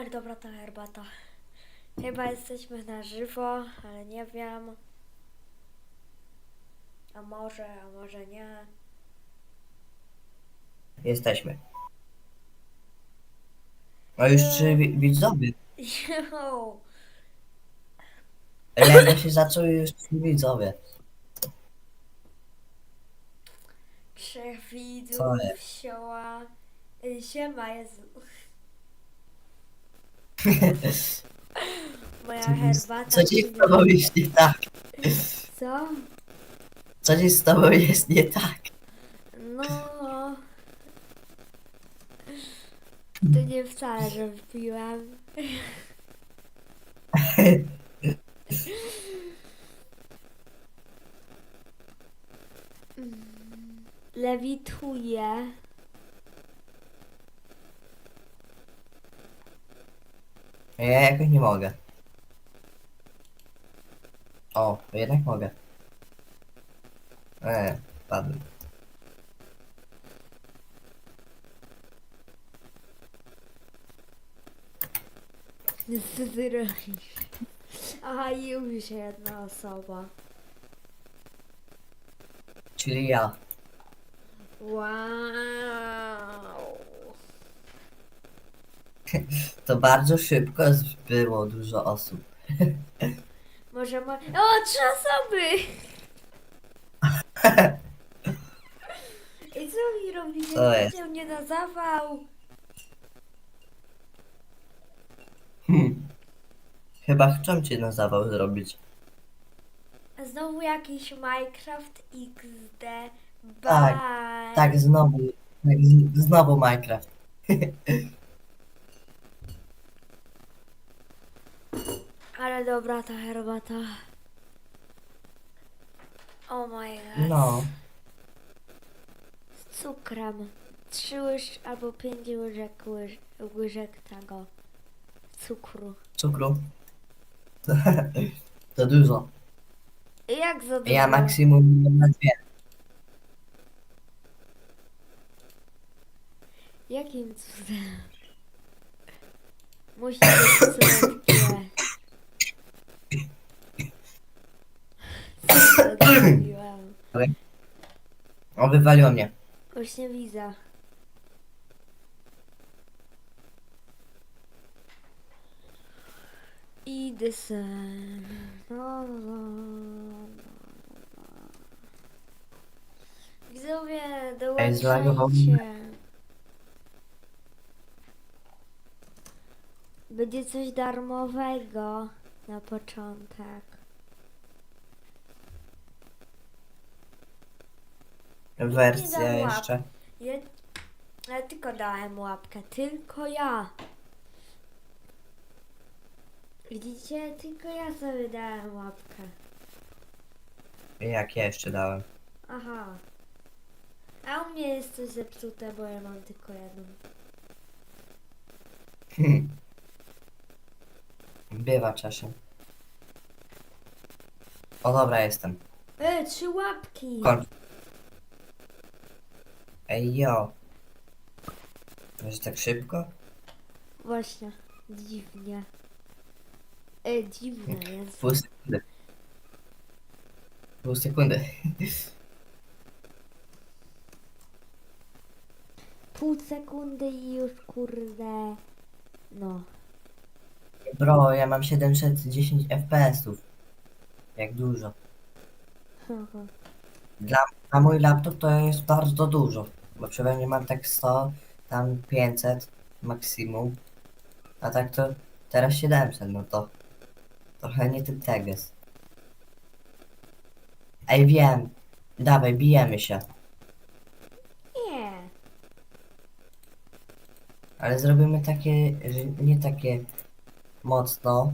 Ale dobra ta herbata. Chyba jesteśmy na żywo, ale nie wiem. A może, a może nie. Jesteśmy. No już trzy wi- widzowie. Jo. Ledwo się zaczął już trzy widzowie. Trzech Co widzów, jest? sioła. Y, Siema, Jezu. Moja herbata. Co ci z tobą jest nie tak? Co? Co ci z tobą jest nie tak? No. To nie wcale, że wpiłam. Lewituję. Ja jakoś nie mogę. O, jednak mogę. Eee, padłem. Co ty robisz? Aha, już jedna osoba. Czyli ja. Wow. To bardzo szybko było dużo osób. Może ma... O, trzy osoby! I co mi robicie? Co jest? Dajcie mnie na zawał. Hmm. Chyba chcą cię na zawał zrobić. Znowu jakiś Minecraft XD. Bye. Tak, Tak, znowu. Tak, z- znowu Minecraft. Ale dobra ta herbata. Oh my god. No. Z cukrem. Trzy łyż albo pięć łyżek, łyż, łyżek tego cukru. Cukru. To dużo. Jak za dużo? Ja maksimum na dwie. Jakim cudem? Musi być słodkie. Co to zrobiłam? O, wywaliło mnie. Już nie widzę. Idę. No, no, no, no. Widzowie, dołączajcie. Będzie coś darmowego na początek. Wersja dam jeszcze. Ja, ja tylko dałem łapkę, tylko ja. Widzicie? Tylko ja sobie dałem łapkę. Jak ja jeszcze dałem? Aha. A u mnie jest coś zepsute, bo ja mam tylko jedną. Bywa czasem. O dobra, jestem. E, trzy łapki! Kończ. Ej, jo. Że tak szybko? Właśnie, dziwnie. E, dziwne jest. Pół sekundy. Pół sekundy. Pół sekundy i już kurde. No. Bro, ja mam 710 FPS-ów. Jak dużo. Dla, na mój laptop to jest bardzo dużo. Bo przynajmniej mam tak 100, tam 500 maksimum. A tak to teraz 700, no to trochę nie ten teges. Ej, wiem. Dawaj, bijemy się. Nie. Ale zrobimy takie, że nie takie mocno.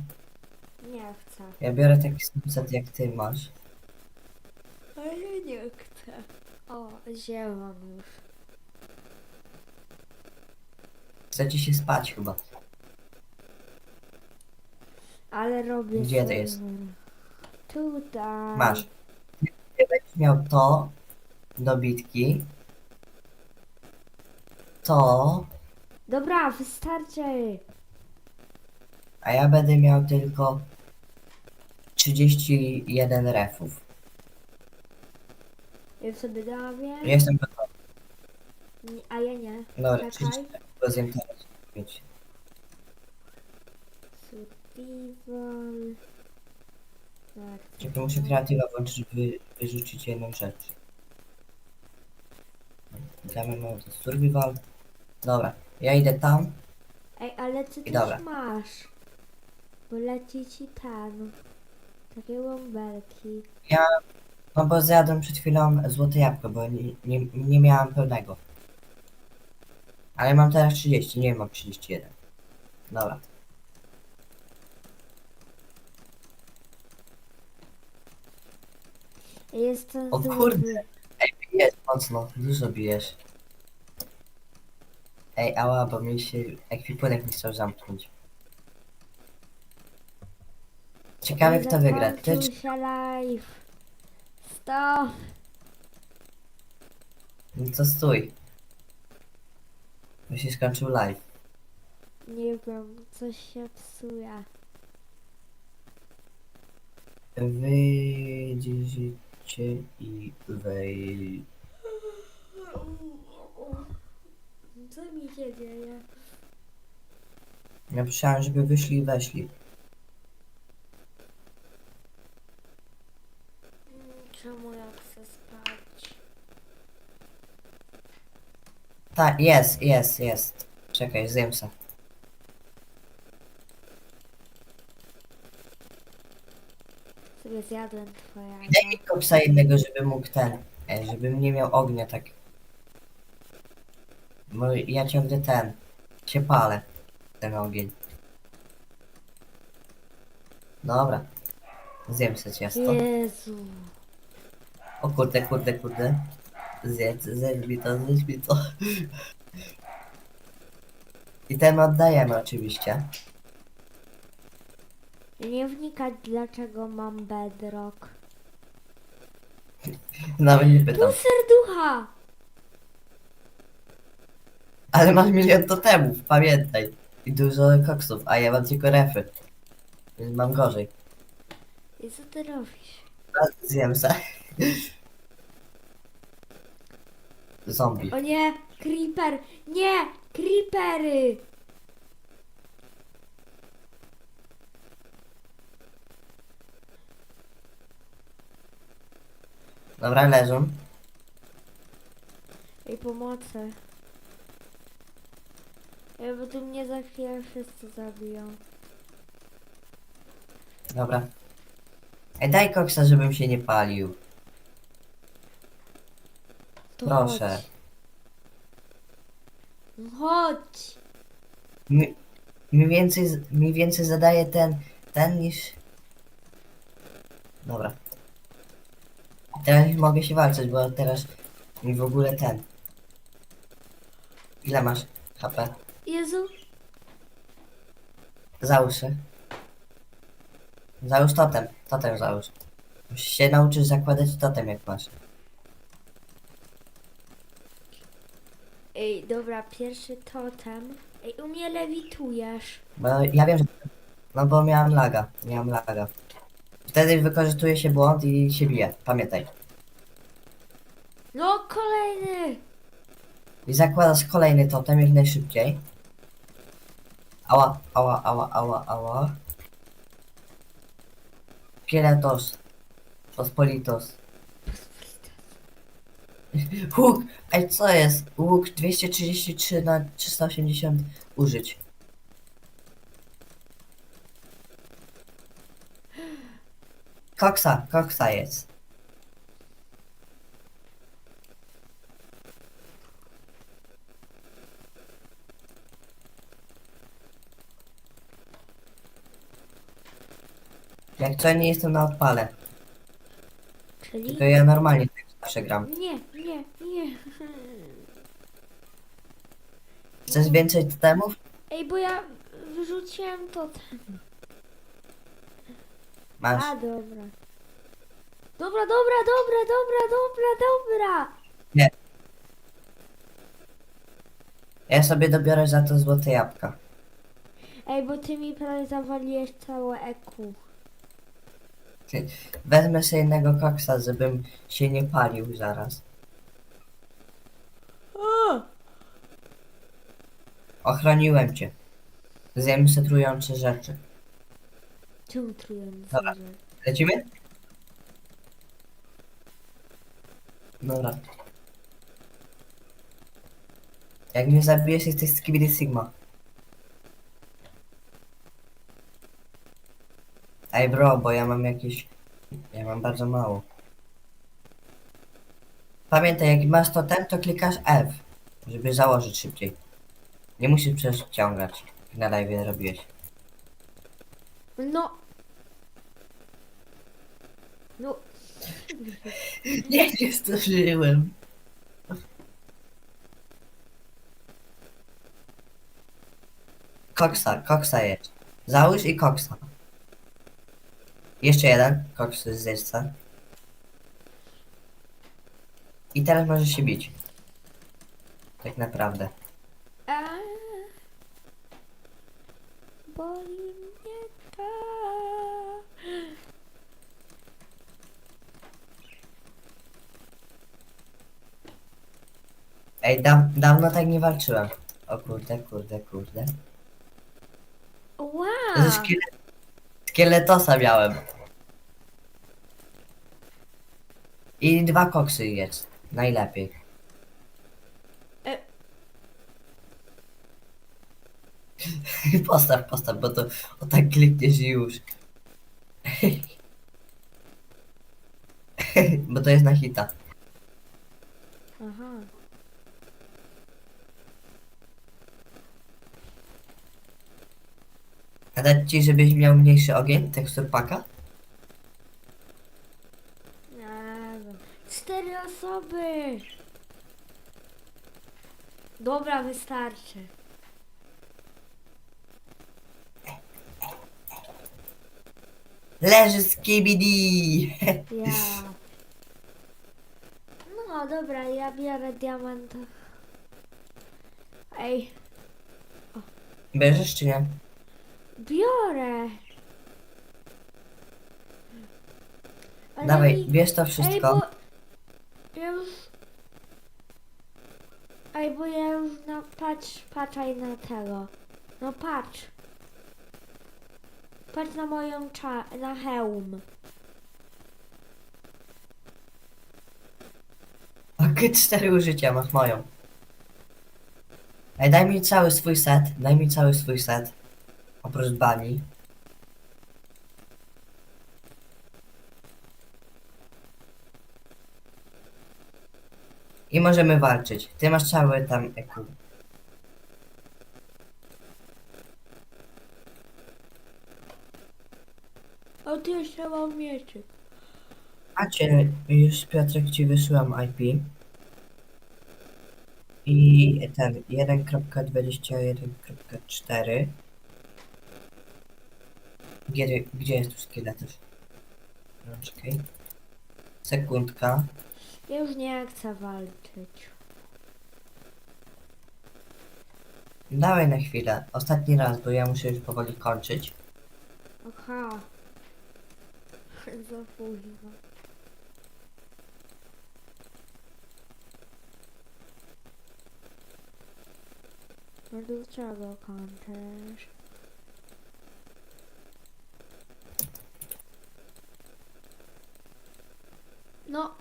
Nie chcę. Ja biorę taki sunset jak ty masz. Ale nie chcę. O, zielon już. Chcecie się spać chyba. Ale robię Gdzie to serwer. jest? Tutaj. Masz. Jak będziesz miał to do bitki, to Dobra, wystarczy. A ja będę miał tylko 31 refów. Ja sobie dałem, Jestem gotowy. A ja nie. Dobra, Czekaj. 30 zjem teraz. Mieć. Survival. Tak. Czekaj, muszę kreatywa włączyć, żeby wyrzucić jedną rzecz. Gramy mode survival. Dobra, ja idę tam. Ej, ale ty I też dobra. masz. Bo leci ci ten. Takie łąbelki. Ja, no bo zjadłem przed chwilą złote jabłko, bo nie, nie, nie miałem pełnego. Ale mam teraz 30, nie mam 31. Dobra. Jestem O kurde. Ej, bijesz mocno, dużo bijesz. Ej, ała, bo mi się ekwipunek nie chciał zamknąć. Ciekawe kto wygra, ty czy... Live. Stop. No to stój. Bo się skończył live. Nie wiem, coś się psuje. Wyjdziecie i wej... Co mi się dzieje? Ja myślałem, żeby wyszli i weszli. Czemu ja chcę spać? Tak, jest, jest, jest. Czekaj, zjem se. Sobie zjadłem twoje Daj mi kopsa jednego, żeby mógł ten... Ej, żebym nie miał ognia tak. Bo ja ciągle ten... się palę. Ten ogień. Dobra. Zjem se ciasto. Jezu. O kurde, kurde, kurde. Zjedz, zjedz mi to, zjedz mi to. I ten oddajemy oczywiście. Nie wnikać dlaczego mam bedrock. Nawet nie Tu pytam. serducha! Ale masz milion totemów, pamiętaj. I dużo koksów, a ja mam tylko refy. Więc mam gorzej. I co ty robisz? Zjem se. Zombie. O nie! Creeper! Nie! Creepery! Dobra, leżą. Ej, pomocy. Ej, bo tu mnie za chwilę wszyscy zabiją. Dobra. Ej, daj koksa, żebym się nie palił. To Proszę. Chodź. No chodź! Mi, mi, więcej, z- mi więcej zadaje ten, ten niż... Dobra. Teraz już mogę się walczyć, bo teraz mi w ogóle ten... Ile masz HP? Jezu! Załóż się. Załóż totem. Totem załóż. Musisz się nauczyć zakładać totem jak masz. Ej, dobra, pierwszy totem. Ej, u mnie lewitujesz. Bo ja wiem, że... No bo miałem laga. Miałem laga. Wtedy wykorzystuje się błąd i się bije. Pamiętaj. No, kolejny! I zakładasz kolejny totem jak najszybciej. Ała, ała, ała, ała, ała. Pieletos. Pospolitos. Łuk! Ej, co jest? Łuk 233 na 380 użyć. Koksa, koksa jest. Jak co, nie jestem na odpale. Czyli? Tylko ja normalnie tak zawsze gram. Nie, nie, nie. Chcesz więcej totemów? Ej, bo ja wyrzuciłem totem. Masz. A, dobra. Dobra, dobra, dobra, dobra, dobra, dobra. Ja sobie dobiorę za to złote jabłka. Ej, bo ty mi prawie zawaliłeś całe EQ. Wezmę sobie jednego koksa, żebym się nie palił zaraz. Ochroniłem cię. Zjemy se trujące rzeczy. Czemu trujący? Dobra. Lecimy? Dobra. Jak mnie zabijesz, jesteś Skibidi Sigma. Ej bro, bo ja mam jakieś... Ja mam bardzo mało. Pamiętaj, jak masz totem, to klikasz F, żeby założyć szybciej. Nie musisz przeciągać, jak na live robiłeś. No. No. Nie, nie zdążyłem. Koksa, koksa jest. Załóż i koksa. Jeszcze jeden, koks z zjeźdźca. I teraz możesz się bić. Tak naprawdę. A. Boli mnie to. Ej, da dawno tak nie walczyłem. O kurde, kurde, kurde. Wow. Ze szkielet... Szkieletosa miałem. I dwa koksy jest. Najlepiej. E. Postaw, postaw, bo to o tak klikniesz i już. bo to jest na hita. Aha. Dać ci, żebyś miał mniejszy ogień, tekstur paka? Nie wiem. Cztery osoby. Dobra, wystarczy. Leży z KBD! Ja. No dobra, ja biorę diament. Ej, Bierzesz czy nie? Biorę. Ale Dawaj, mi- bierz to Ej, wszystko. bo ja już... Ej, bo ja już no patrz, patrzaj na tego. No patrz. Patrz na moją cza... na hełm. Ok, cztery użycia masz moją. Ej, daj mi cały swój set, daj mi cały swój set. Oprócz bani. I możemy walczyć. Ty masz cały tam EQ. A ty jeszcze mam mieczyk. Macie, już Piotrek ci wysyłam IP. I ten 1.21.4 Gdzie, gdzie jest tu szkieletysz? Czekaj. Sekundka. Ja już nie chcę walczyć. Dawaj na chwilę. Ostatni raz, bo ja muszę już powoli kończyć. Aha. Za późno. No do czego kończysz? No.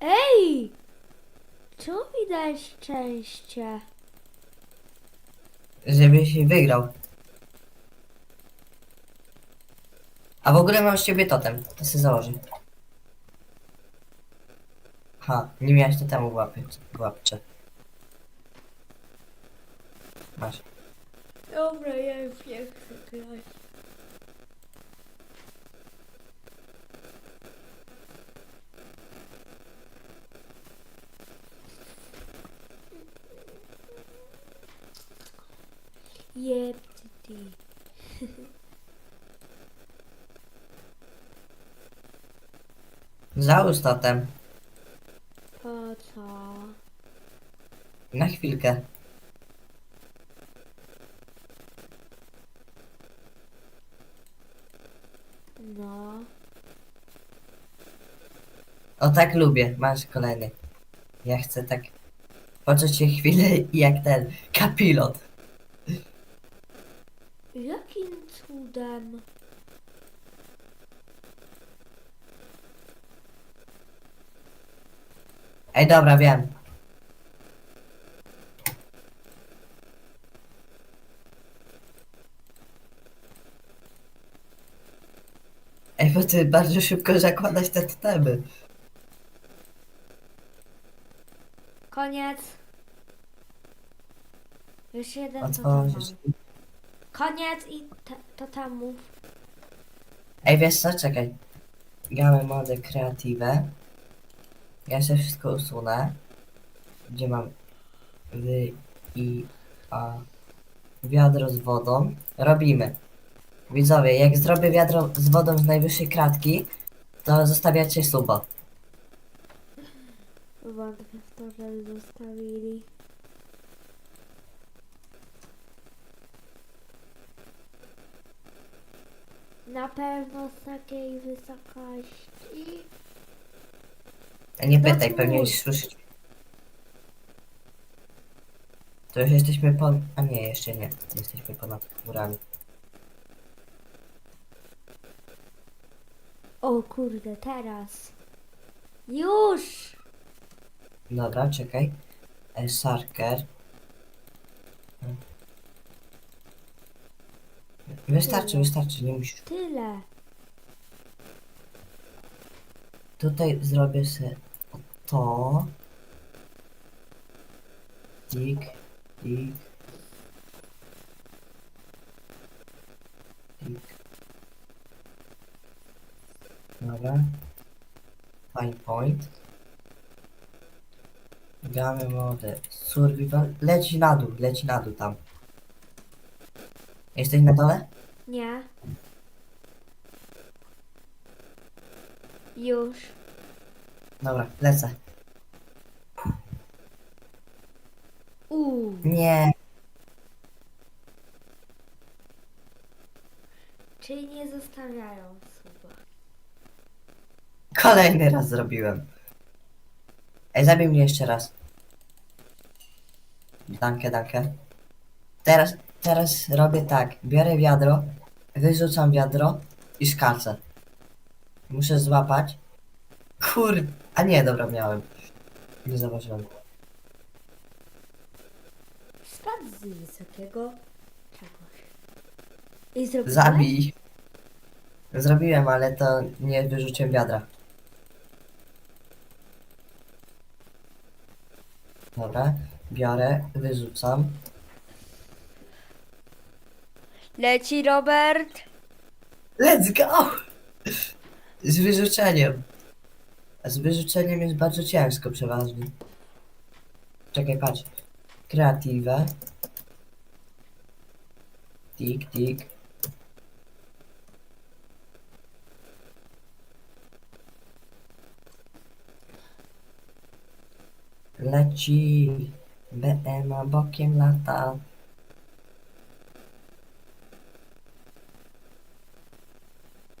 Ej! Mi dałeś szczęście? Żebyś wygrał. A w ogóle mam z ciebie totem. To sobie założę. Ha, nie miałeś totemu w łapie, w łapce. Masz. Dobra, ja już nie chcę grać. Jeb, ty. Załóż totem. Po co? Na chwilkę. No. O tak lubię, masz kolejny. Ja chcę tak poczuć się chwilę jak ten kapilot. Ej, dobra, wiem. Ej, bo ty bardzo szybko zakładać te totemy. Koniec. Już jeden to tam Otworzyć. mam. Koniec i te, to tam mów. Ej, wiesz co, czekaj. Gamę mody kreatywę. Ja sobie wszystko usunę. Gdzie mam wy i a wiadro z wodą. Robimy. Widzowie, jak zrobię wiadro z wodą z najwyższej kratki, to zostawiacie suba. Wątpię to, że zostawili. Na pewno z takiej wysokości. Nie No pytaj, pewnie już słyszeć. To już jesteśmy po... A nie, jeszcze nie. Jesteśmy ponad chmurami. O kurde, teraz. Już! Dobra, czekaj. E, Sarker. Wystarczy, wystarczy, nie musisz. Tyle. Tutaj zrobię sobie to. Tik, tik. Tik. Dobra. Fine point. Gramy modę survival. Leci na dół, leci na dół tam. Jesteś na dole? Nie. Już. Dobra, lecę. Uuu. Nie. Czyli nie zostawiają suba. Kolejny raz zrobiłem. Ej, zabij mnie jeszcze raz. Dankę, dankę. Teraz, teraz robię tak. Biorę wiadro, wyrzucam wiadro i szkalcę. Muszę złapać. Kur... A nie, dobra, miałem. Nie zauważyłem. Spadł z wysokiego czegoś. I zrobiłeś? Zabij. Zrobiłem, ale to nie wyrzuciłem wiadra. Dobra, biorę, wyrzucam. Leci Robert. Let's go! Z wyrzuceniem. A z wyrzuceniem jest bardzo ciężko przeważnie. Czekaj, patrz. Kreatywę. Tik, tik. Leci. BM bokiem lata.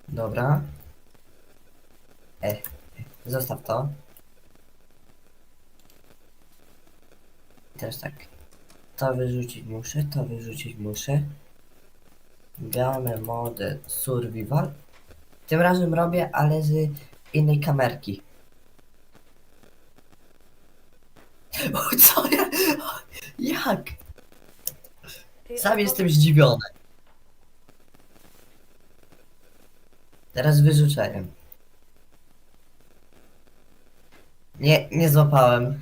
Dobra. E, zostaw to. I Teraz tak. To wyrzucić muszę, to wyrzucić muszę. Gramy mody survival. Tym razem robię, ale z innej kamerki. O, co ja? Jak? Sam jestem zdziwiony. Teraz wyrzuceniem. Nie, nie złapałem.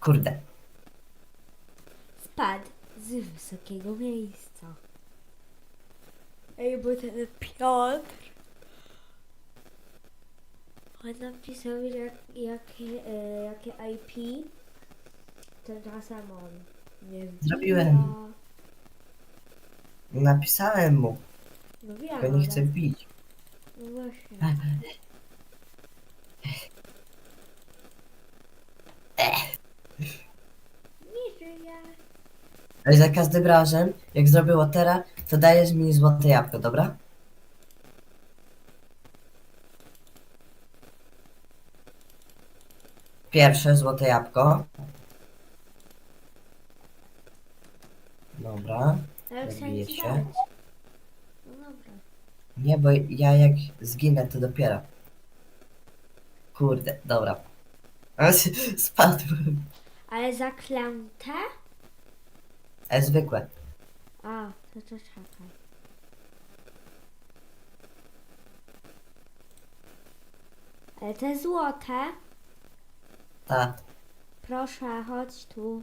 Kurde. Spadł z wysokiego miejsca. Ej, bo ten Piotr. On napisał, jak, jakie, e, jakie IP. Tymczasem on nie wbija. Zrobiłem. Napisałem mu, No wiem, bo nie chcę bić. No właśnie. Nie żyje. Ale za każdym razem, jak zrobiło teraz, to dajesz mi złote jabłko, dobra? Pierwsze złote jabłko. Dobra. Ale ci się. dać. No dobra. Nie, bo ja jak zginę, to dopiero. Kurde, dobra. A, Spadłem. Ale zaklęte? E, zwykłe. A, to to czekaj. Ale te złote, Ta. proszę, chodź tu.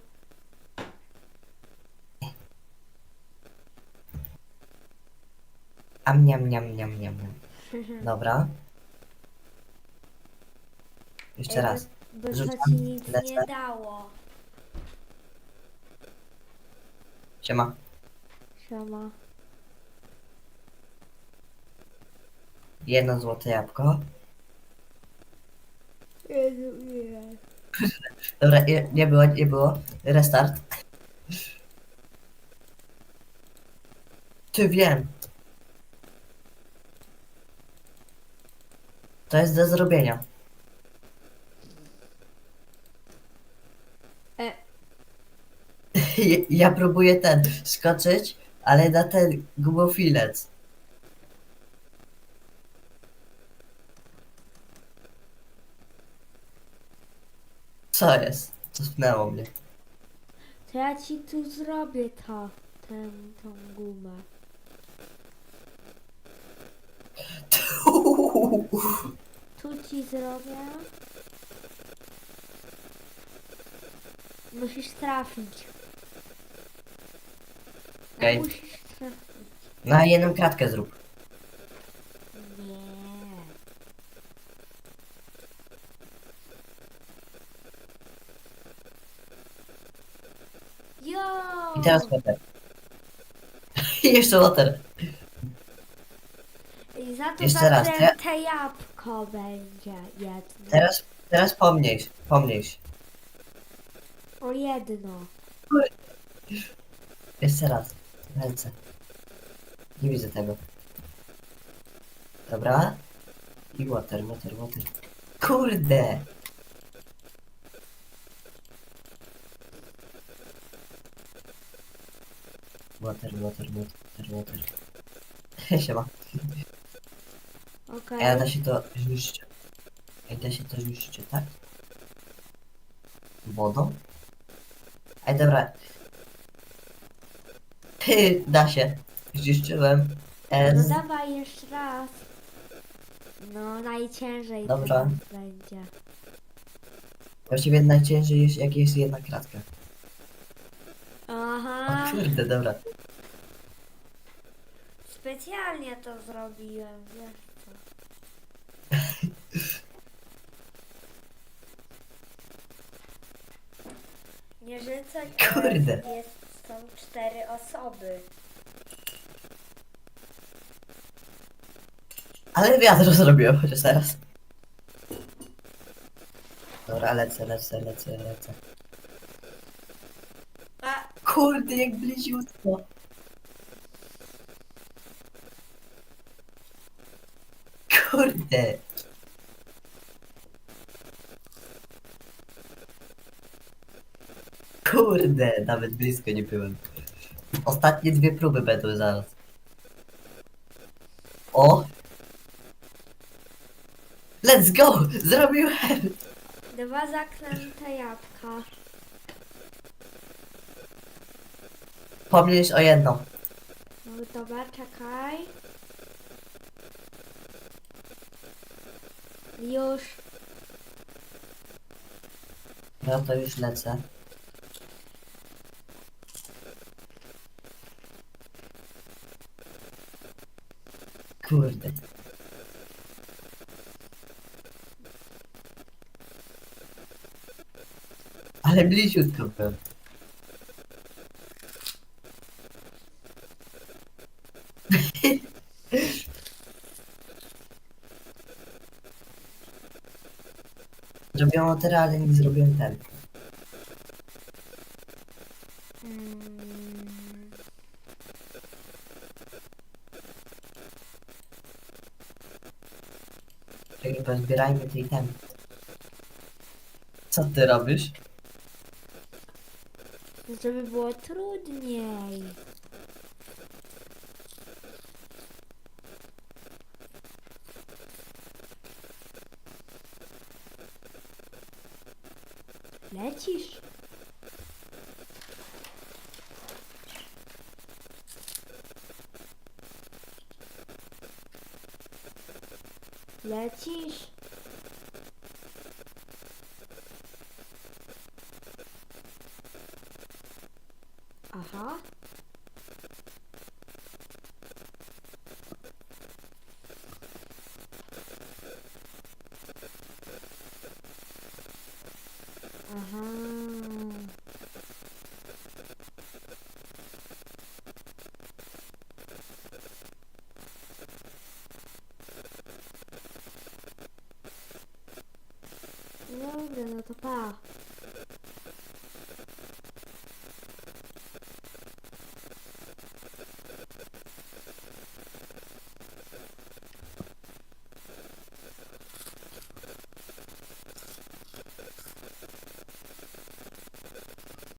Am niam niam niam niam. niam. Dobra. Jeszcze Ej, raz. Bo, to Rzucam, ci nic lecę. nie dało. Siema. Siema. Jedno złote jabłko. Jezu, nie. Dobra, nie, nie było, nie było. Restart. Ty wiem. To jest do zrobienia. E, Ja, próbuję ten skoczyć, ale na ten gumofilec. Co jest? Cofnęło mnie. to ja ci tu zrobię to, tę, tą gumę. Tu ci zrobię. Musisz trafić. Okej. Musisz trafić. Na jedną kratkę zrób. Nie. Jo! I teraz water. I jeszcze water. I za to Jeszcze raz, zaklęte jabłko będzie jedno. Teraz, teraz pomniejsz, pomniejsz. O jedno. Jeszcze raz. Ręce. Nie widzę tego. Dobra. I water, water, water. Kurde! Water, water, water, water. Siema. Okej. Ej, a da się to zniszczyć. Ej, da się to zniszczyć, tak? Wodą? Ej, dobra. Ty, da się. Zniszczyłem. No dawaj jeszcze raz. No najciężej Dobra. teraz będzie. Właściwie najciężej jest, jak jest jedna kratka. Aha. O kurde, dobra. Specjalnie to zrobiłem, wiesz co. Nieżyce Kurde. jest, są cztery osoby. Ale wiatr zrobiłem chociaż teraz. Dobra, lecę, lecę, lecę, lecę. A, Kurde, jak bliziutko. Kurde. Kurde, nawet blisko nie byłem. Ostatnie dwie próby będą zaraz. O! Let's go! Zrobiłem! dwa zaklęte jabłka. Pomniejsz o jedno. No dobra, czekaj. Już. No to już lecę. Kurde. Ale bliziutko był. Zrobiłam tyle, ale nie zrobiłem ten. Mm. Czekaj, pozbierajmy tej ten. Co ty robisz? Żeby było trudniej. Aha. Aha. Dobra, no to pa.